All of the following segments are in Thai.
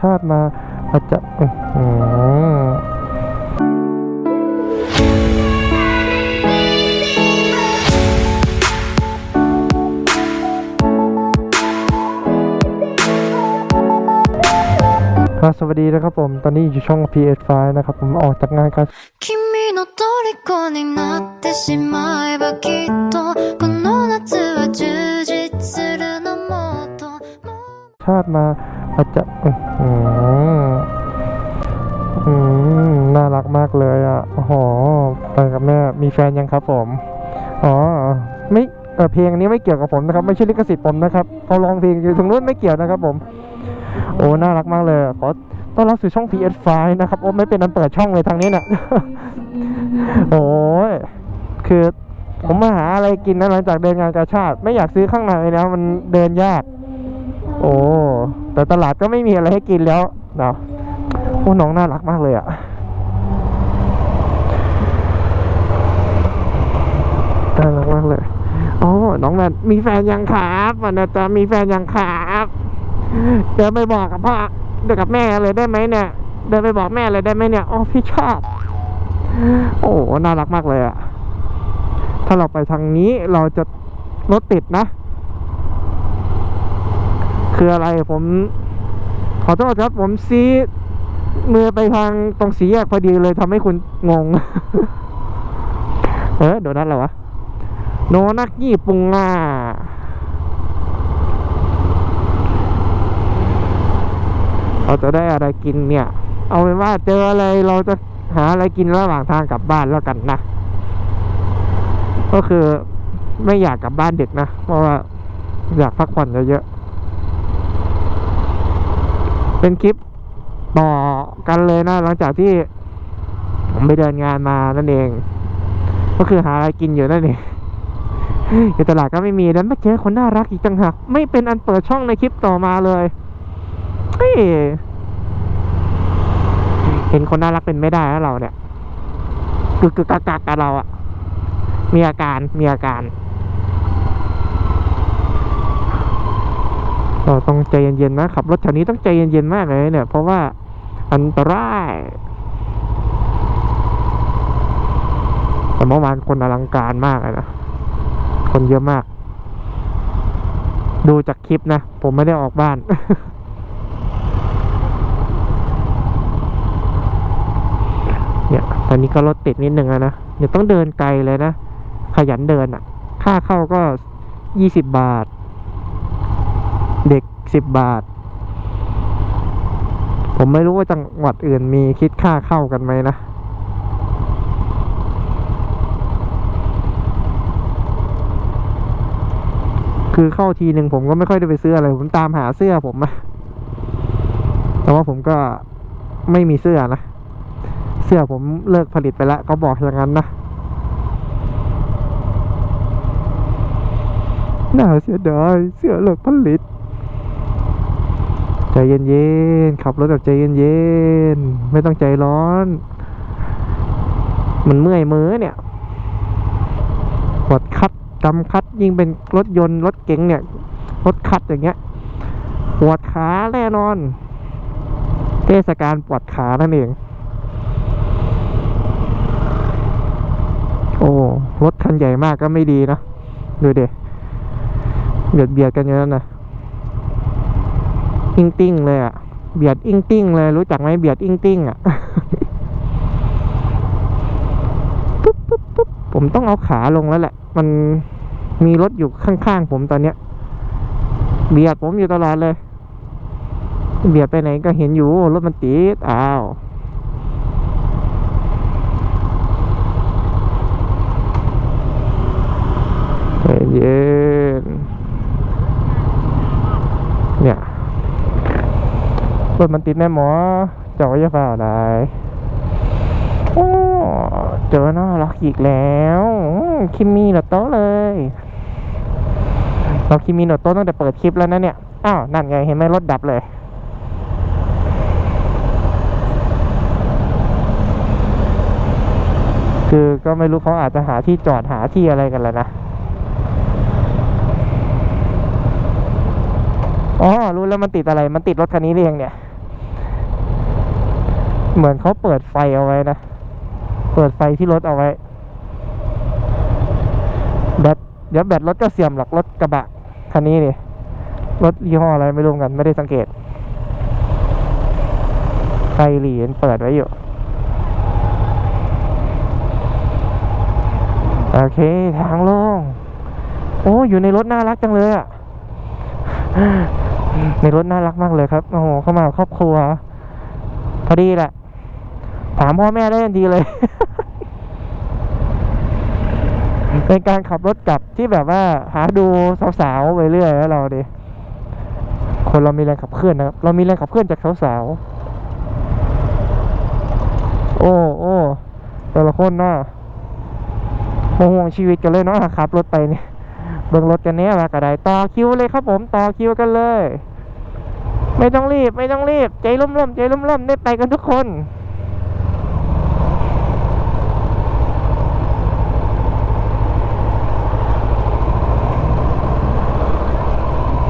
ชาติมาอาจจะอือครับสวัสดีนะครับผม ตอนนี้อยู่ช่อง PS5 นะครับ ผมออกจากงานครับชาติมา อาจจะอื้อหืออืมน่ารักมากเลยอะโอ้โหไปกับแม่มีแฟนยังครับผม อ๋อไม่เออเพลงนี้ไม่เกี่ยวกับผมนะครับ ไม่ใช่ลิขสิทธิ์ผมนะครับเขาร้องเพลงอยู่ตรงนู้นไม่เกี่ยวนะครับผม โอ้น่ารักมากเลยขอต้อนรับสู่ช่อง PS5 นะครับโอ้ไม่เป็นอันเปิดช่องเลยทางนี้เนี่ยโอ้ยคือผมมาหาอะไรกินนะหลังจากเดินงานกาชาติ ไม่อยากซื้อข้างในนะมันเดินยาก โอ้ แต่ตลาดก็ไม่มีอะไรให้กินแล้วเนาะโอ้น้องน่ารักมากเลยอะน่ารักมากเลยโอ้น้องแมนมีแฟนยังครับวันนี้จะมีแฟนยังครับเดินไปบอกกับพ่อเดินกับแม่เลยได้ไหมเนี่ย เดินไปบอกแม่เลยได้ไหมเนี่ยอ๋อพี่ชอบ โอ้น่ารักมากเลยอะถ้าเราไปทางนี้เราจะรถติดนะ คืออะไรผม ขอโทษครับ ผมซีมือไปทางตรงสีแยกพอดีเลยทำให้คุณงง เออโดนัทเหรอวะ โนนักยี่ปุงงาเราจะได้อะไรกินเนี่ย เอาเป็นว่าเจออะไรเราจะหาอะไรกินระหว่างทางกลับบ้านแล้วกันนะ ก็คือไม่อยากกลับบ้านดึกนะ เพราะว่าอยากพักผ่อนเยอะๆ เป็นคลิปต่อกันเลยนะ หลังจากที่ผมไปเดินงานมานั่นเอง ก็คือหาอะไรกินอยู่นั่นเองอยู่ตลาดก็ไม่มีแล้วไม่เจอคนน่ารักอีกต่างหากไม่เป็นอันเปิดช่องในคลิปต่อมาเลยเฮ้ยเห็นคนน่ารักเป็นไม่ได้แล้วเราเนี่ยกึกกึกกักกักกับเราอะมีอาการมีอาการ เราต้องใจเย็นๆนะขับรถแถวนี้ต้องใจเย็นๆมากเลยเนี่ย เพราะว่าอันตรายแต่เมื่อวานคนอลังการมากเลยนะ คนเยอะมาก ดูจากคลิปนะ ผมไม่ได้ออกบ้านเนี่ยตอนนี้ก็รถติดนิดนึงนะเดี๋ยวต้องเดินไกลเลยนะ ขยันเดินอะ่ะ ค่าเข้าก็ยี่สิบบาท สิบบาท ผมไม่รู้ว่าจังหวัดอื่นมีคิดค่าเข้ากันไหมนะ คือเข้าทีหนึ่งผมก็ไม่ค่อยได้ไปซื้ออะไร ผมตามหาเสื้อผมอะแต่ว่าผมก็ไม่มีเสื้อนะ เสื้อผมเลิกผลิตไปแล้วเขาบอกอย่างนั้นนะน่าเสียดายเสื้อเลิกผลิต ใจเย็นๆขับรถแบบใจเย็นๆไม่ต้องใจร้อน มันเมื่อยมือเนี่ยกดคัดจำคัดยิ่งเป็นรถยนต์รถเก๋งเนี่ยรถคัดอย่างเงี้ยปวดขาแน่นอน เทศกาลปวดขานั่นเอง โอ้รถคันใหญ่มากก็ไม่ดีนะดูเดเบียดเบียดกันอย่างนั้นนะ อิงติ้งเลยอะเบียดอิงติ้งเลยรู้จักไหมเบียดอิงติ้งอะปุ๊บปุ๊บปุ๊บผมต้องเอาขาลงแล้วแหละ มันมีรถอยู่ข้างๆผมตอนเนี้ย เบียดผมอยู่ตลอดเลย เบียดไปไหนก็เห็นอยู่รถมันติดอ้าวเย็นเนี่ย รถมันติดแน่หมอจาะจะฝ่าได้โอ้เจอน่ารักอีกแล้วคิมมี่โนโตะเลยเราคิมมี่โนโตะตั้งแต่เปิดคลิปแล้วนะเนี่ยอ้าวนั่นไงเห็นไหมรถดับเลยคือก็ไม่รู้เขาอาจจะหาที่จอดหาที่อะไรกันแล้วนะ อ๋อ รู้แล้วมันติดอะไร มันติดรถคันนี้เรียงเนี่ย เหมือนเขาเปิดไฟเอาไว้นะ เปิดไฟที่รถเอาไว้ แบตเดี๋ยวแบตรถก็เสื่อมหรอกรถกระบะคันนี้นี่รถยี่ห้ออะไรไม่รู้กัน ไม่ได้สังเกตไฟหลีนเปิดไว้อยู่โอเค ทางโล่งโอ้อยู่ในรถน่ารักจังเลยอะในรถน่ารักมากเลยครับ โอ้โหเข้ามาครอบครัว พอดีแหละ ถามพ่อแม่ได้ทันทีเลย เป็นการขับรถกลับที่แบบว่า หาดูสาวๆไปเรื่อยแล้วเราดิคนเรามีแรงขับเคลื่อนนะครับ เรามีแรงขับเคลื่อนจากสาวๆ โอ้โอ้แต่ละคนเนาะโมห่วงชีวิตกันเลยเนาะขับรถไปเนี่ยเบิ่งรถกันเนี้ยว่ากระไดต่อคิวเลยครับผมต่อคิวกันเลย ไม่ต้องรีบ ไม่ต้องรีบ ใจร่มๆใจร่มๆได้ไปกันทุกคน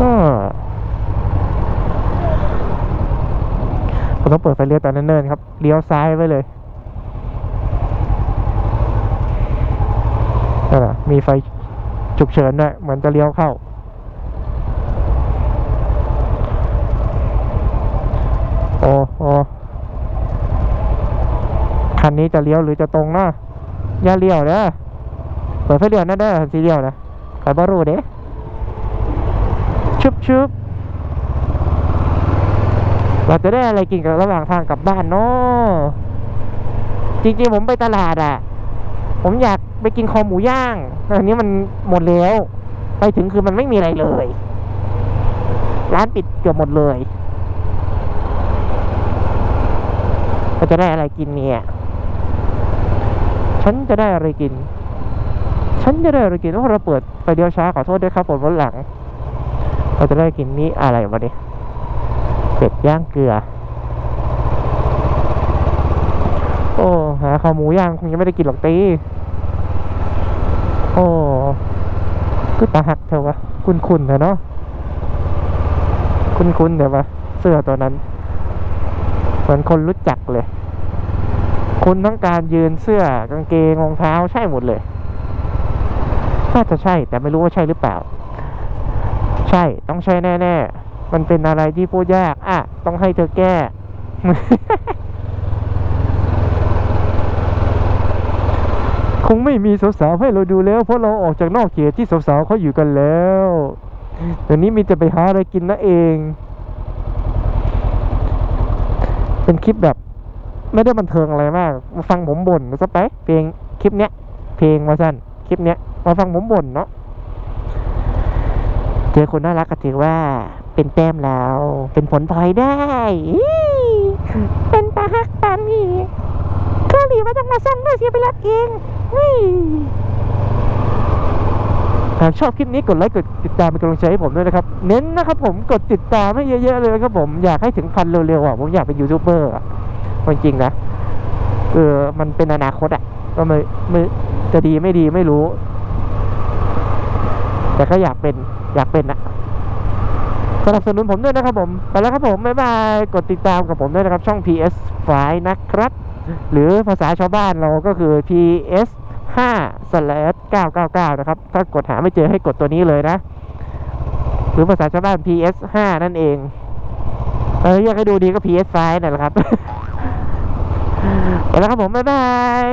ก็ผมต้องเปิดไฟเลี้ยวแต่เนิ่นๆครับ เลี้ยวซ้ายไว้เลยนั่นน่ะมีไฟฉุกเฉินด้วยเหมือนจะเลี้ยวเข้า โอ้โอ้คันนี้จะเลี้ยวหรือจะตรงนาะอย่าเลี้ยวเด้อเปิดไฟเลี้ยวนะเด้อสีเลี้ยวนะใครบ่รู้เด้ ชุบชุบเราจะได้อะไรกินกันระหว่างทางกลับบ้านเนาะจริงๆผมไปตลาดอะ่ะ ผมอยากไปกินคอหมูย่างแต่อันนี้มันหมดแล้ว ไปถึงคือมันไม่มีอะไรเลย ร้านปิดเกือบหมดเลยเราจะได้อะไรกินเนี่ย ฉันจะได้อะไรกิน ฉันจะได้อะไรกินเพราะเราเปิดไฟเดียวช้าขอโทษด้วยครับผมวันหลัง เราจะได้กินนี่อะไรวะเนี่ยเป็ดย่างเกลือ โอ้หาข้าวหมูย่างคงยังไม่ได้กินหรอกตีโอ้คือตาหักเถอะวะคุณคุณเถอะเนาะคุณคุณเดี๋ยววะเสื้อตัวนั้น เหมือนคนรู้จักเลย คุณต้องการยืนเสื้อกางเกงรองเท้าใช่หมดเลยน่าจะใช่แต่ไม่รู้ว่าใช่หรือเปล่า ใช่ต้องใช่แน่ๆ มันเป็นอะไรที่พูดยาก อะ ต้องให้เธอแก้ คงไม่มีสาวๆให้เราดูแล้ว เพราะเราออกจากนอกเขตที่สาวๆเขาอยู่กันแล้วเดี๋ยวนี้มีแต่ไปหาอะไรกินนะเอง เป็นคลิปแบบ ไม่ได้บันเทิงอะไรมาก มาฟังผมบ่นนะสักไป เพลงคลิปเนี้ย เพลงมาสั้นคลิปเนี้ย มาฟังผมบ่นเนาะ เจอคนน่ารักก็ถือว่าเป็นแต้มแล้ว เป็นผลพลอยได้อี้เป็นตาฮักตานี่เกาหลีมาจากมาสั่งด้วยเสียไปรับเองนี่หากชอบคลิปนี้กดไลค์กดติดตามเป็นกำลังใจให้ผมด้วยนะครับ เน้นนะครับผมกดติดตามให้เยอะๆเลยนะครับผมอยากให้ถึงพันเร็วๆอะผมอยากเป็นยูทูบเบอร์อะจริงๆนะเออมันเป็นอนาคตอะก็ไม่ไม่จะดีไม่ดีไม่รู้ แต่ก็อยากเป็น อยากเป็นนะสนับสนุนผมด้วยนะครับผม ไปแล้วครับผม บ๊ายบาย กดติดตามกับผมด้วยนะครับ ช่อง PS ไฟนะครับ หรือภาษาชาวบ้านเราก็คือ PS5-999 นะครับ ถ้ากดหาไม่เจอให้กดตัวนี้เลยนะ หรือภาษาชาวบ้าน PS 5 นั่นเองเอออยากให้ดูดีก็ PS 5 นั่นแหละครับ ไปแล้วครับผม บ๊ายบาย